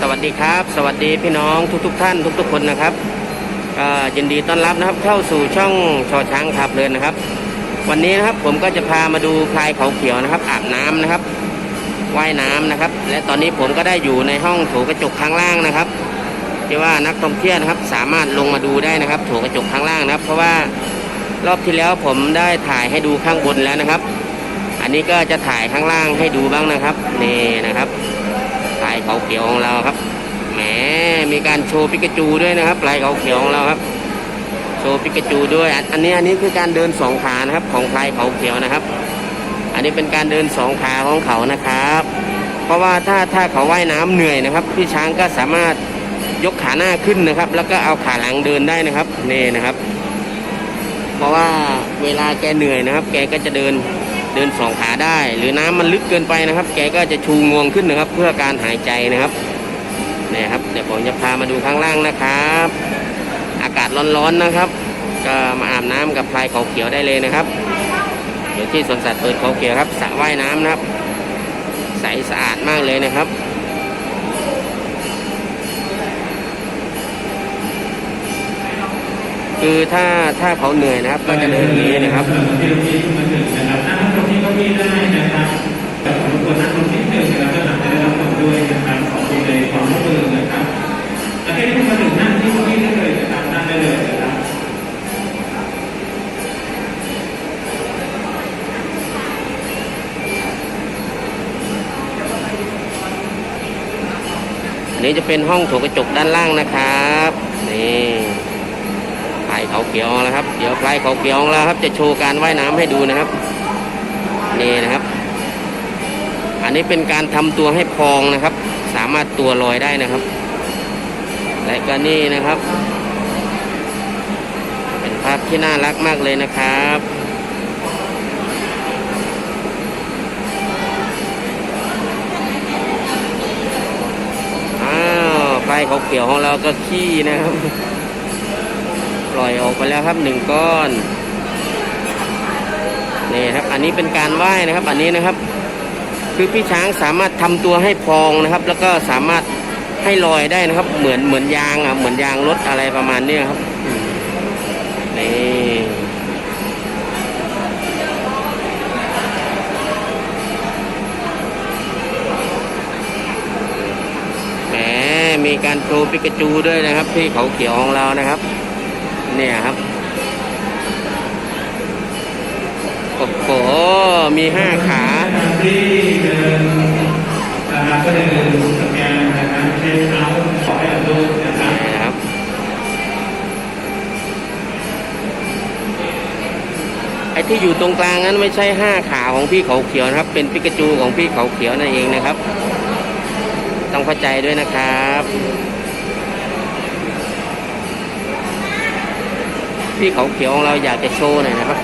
สวัสดีครับ สวัสดีพี่น้องทุกๆทท่านทุก ๆ คนนะครับยินดีต้อนรับนะครับเข้าสู่ช่องชอช้างขับเลยนะครับ วันนี้นะครับผมก็จะพามาดูพลายเขาเขียวนะครับอาบน้ำนะครับว่ายน้ำนะครับ และตอนนี้ผมก็ได้อยู่ในห้องโถกระจกข้างล่างนะครับที่ว่านักท่องเที่ยวนะครับ สามารถลงมาดูได้นะครับโถกระจกข้างล่างนะครับ เพราะว่ารอบที่แล้วผมได้ถ่ายให้ดูข้างบนแล้วนะครับ อันนี้ก็จะถ่ายข้างล่างให้ดูบ้างนะครับนี่นะครับายเขาเขียวของเราครับ แหม มีการโชว์ปิกาจูด้วยนะครับลายเขาเขียวของเราครับ โชว์ปิกาจูด้วย อันนี้อันนี้คือการเดินสองขานะครับ ของลายเขาเขียวนะครับ อันนี้เป็นการเดินสองขาของเขานะครับ เพราะว่าถ้าถ้าเขาว่ายน้ำเหนื่อยนะครับ พี่ช้างก็สามารถยกขาหน้าขึ้นนะครับ แล้วก็เอาขาหลังเดินได้นะครับ นี่นะครับ เพราะว่าเวลาแกเหนื่อยนะครับ แกก็จะเดิน เดินสองขาได้ หรือน้ำมันลึกเกินไปนะครับ แกก็จะชูงวงขึ้นนะครับ เพื่อการหายใจนะครับเนี่ยครับเดี๋ยวผมจะพามาดูข้างล่างนะครับ อากาศร้อนๆนะครับ ก็มาอาบน้ำกับพลายเขาเขียวได้เลยนะครับเดี๋ยวที่สวนสัตว์เปิดเขาเขียวครับสระว่ายน้ำนะครับ ใสสะอาดมากเลยนะครับคือถ้าถ้าเขาเหนื่อยนะครับ ก็จะเดินอย่างนี้นะครับที่เราที่มาถึงนะครับนั่งตรงที่เก้าอี้ได้นะครับ แต่ผมควรนั่งตรงที่หนึ่งนะครับจะหนักจะได้รับผลด้วยนะครับขอบคุณในความร่วมมือนะครับแล้วที่ที่มาถึงนั่งที่เก้าอี้ได้เลยนะครับนั่งได้เลยนะครับอันนี้จะเป็นห้องโถกระจกด้านล่างนะครับนี่พลายเขาเขียวแล้วครับ เดี๋ยวพลายเขาเขียวแล้วครับ จะโชว์การว่ายน้ำให้ดูนะครับ นี่นะครับ อันนี้เป็นการทำตัวให้พองนะครับ สามารถตัวลอยได้นะครับ และก็นี่นะครับ เป็นภาพที่น่ารักมากเลยนะครับอ้าวไฟเขาเขียวของเราก็ขี้นะครับ ปล่อยออกไปแล้วครับหนึ่งก้อนนี่ครับ อันนี้เป็นการว่ายนะครับ อันนี้นะครับ คือพี่ช้างสามารถทำตัวให้พองนะครับ แล้วก็สามารถให้ลอยได้นะครับ เหมือนเหมือนยางอะเหมือนยางรถอะไรประมาณนี้ครับนี่แหมมีการโชว์ปิกาจูด้วยนะครับ ที่เขาเขียวของเรานะครับ เนี่ยครับโอ้โหมีห้าขา ที่เดินนะครับก็จะเดินสแกนนะครับเช็คเอาท์ขอให้เราดูนะครับนี่นะครับไอ้ที่อยู่ตรงกลางนั้นไม่ใช่ห้าขาของพี่เขาเขียวนะครับ เป็นปิกาจูของพี่เขาเขียวนั่นเองนะครับ ต้องเข้าใจด้วยนะครับพี่เขาเขียวของเราอยากจะโชว์หน่อยนะครับ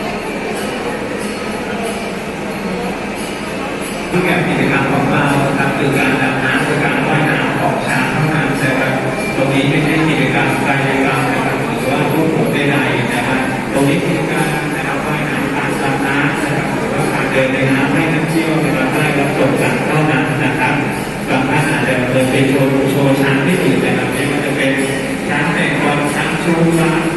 รูปแบบกิจกรรมของเราครับคือการดำน้ำคือการว่ายน้ำของช้างเท่านั้นนะครับตรงนี้ไม่ใช่กิจกรรมกายกรรมนะครับหรือว่ารูปผมใดๆนะครับตรงนี้คือการนะครับว่ายน้ำการดำน้ำนะครับหรือว่าการเดินในน้ำให้นักเที่ยวนะครับได้รับชมกันเท่านั้นนะครับบางท่านอาจจะเดินไปโชว์โชว์ช้างที่อื่นนะครับไม่ว่าจะเป็นช้างแต่งกรช้างชูฟ้าน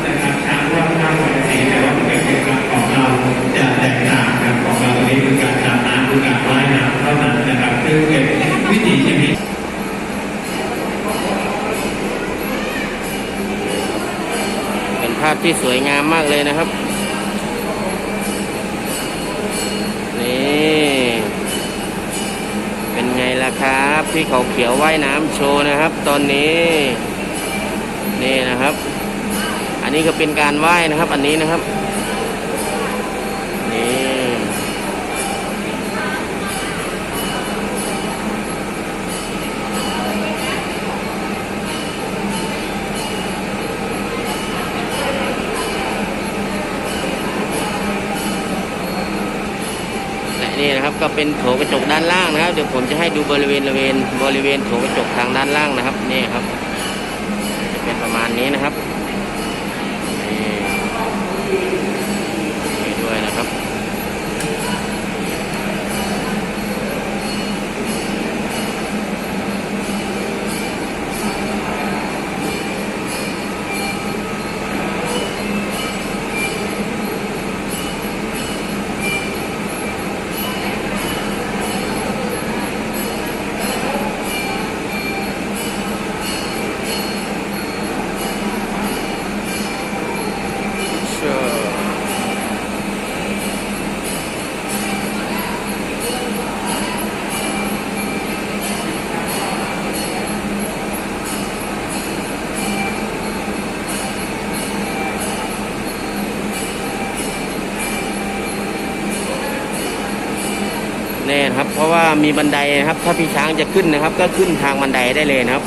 ที่สวยงามมากเลยนะครับ นี่เป็นไงล่ะครับพี่เขาเขียวว่ายน้ำโชว์นะครับ ตอนนี้ นี่นะครับ อันนี้ก็เป็นการว่ายนะครับ อันนี้นะครับ นี่ นี่นะครับก็เป็นโถกระจกด้านล่างนะครับ เดี๋ยวผมจะให้ดูบริเวณบริเวณบริเวณโถกระจกทางด้านล่างนะครับนี่ครับจะเป็นประมาณนี้นะครับนี่ด้วยนะครับะว่ามีบันไดนะครับ ถ้าพี่ช้างจะขึ้นนะครับ ก็ขึ้นทางบันไดได้เลยนะครับ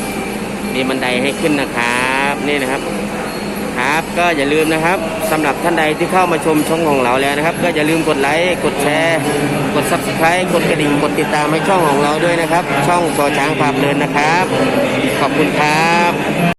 มีบันไดให้ขึ้นนะครับนี่นะครับครับก็อย่าลืมนะครับสำหรับท่านใดที่เข้ามาชมช่องของเราแล้วนะครับ ก็อย่าลืมกดไลค์กดแชร์ กด subscribe กดกระดิ่งกดติดตามให้ช่องของเราด้วยนะครับ ช่องชอช้างพาเพลินนะครับ ขอบคุณครับ